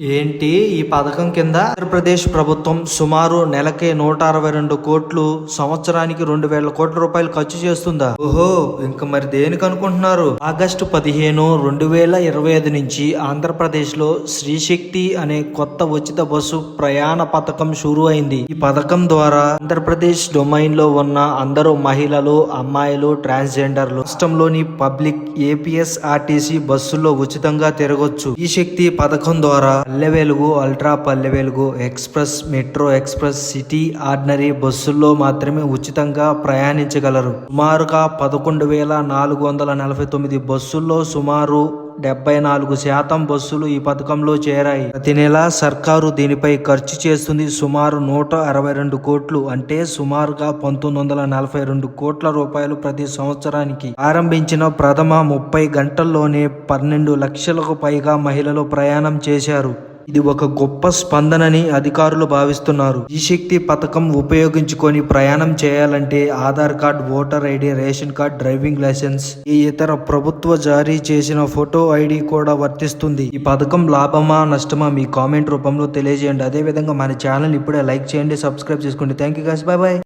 ఏంటి ఈ పథకం కింద? ఆంధ్రప్రదేశ్ ప్రభుత్వం సుమారు నెలకే నూట అరవై రెండు కోట్లు సంవత్సరానికి రెండు వేల కోట్ల రూపాయలు ఖర్చు చేస్తుందా? ఓహో ఇంక మరి దేనికి అనుకుంటున్నారు? ఆగస్టు పదిహేను రెండు వేల ఇరవై ఐదు నుంచి ఆంధ్రప్రదేశ్లో శ్రీశక్తి అనే కొత్త ఉచిత బస్సు ప్రయాణ పథకం షురు అయింది. ఈ పథకం ద్వారా ఆంధ్రప్రదేశ్ డొమైన్లో ఉన్న అందరూ మహిళలు అమ్మాయిలు ట్రాన్స్జెండర్లు రాష్ట్రంలోని పబ్లిక్ ఏపీఎస్ ఆర్టీసీ బస్సుల్లో ఉచితంగా తిరగొచ్చు. ఈ శక్తి పథకం ద్వారా పల్లె Velugu ultra Palle Velugu express metro express city ordinary బస్సుల్లో మాత్రమే ఉచితంగా ప్రయాణించగలరు. సుమారుగా పదకొండు వేల నాలుగు వందల నలభై తొమ్మిది బస్సుల్లో సుమారు డెబ్బై నాలుగు శాతం బస్సులు ఈ పథకంలో చేరాయి. ప్రతి నెల సర్కారు దీనిపై ఖర్చు చేస్తుంది సుమారు నూట అరవై రెండు కోట్లు అంటే సుమారుగా పంతొమ్మిది వందల నలభై రెండు కోట్ల రూపాయలు ప్రతి సంవత్సరానికి. ఆరంభించిన ప్రథమ ముప్పై గంటల్లోనే పన్నెండు లక్షలకు పైగా మహిళలు ప్రయాణం చేశారు. ఇది ఒక గొప్ప స్పందనని అధికారులు భావిస్తున్నారు. ఈ శక్తి పథకం ఉపయోగించుకొని ప్రయాణం చేయాలంటే Aadhaar card voter ID ration card driving licence ఈ ఇతర ప్రభుత్వ జారీ చేసిన ఫోటో ఐడి కూడా వర్తిస్తుంది. ఈ పథకం లాభమా నష్టమా మీ కామెంట్ రూపంలో తెలియజేయండి. అదేవిధంగా మన ఛానల్ ఇప్పుడే లైక్ చేయండి సబ్స్క్రైబ్ చేసుకోండి. Thank you guys bye bye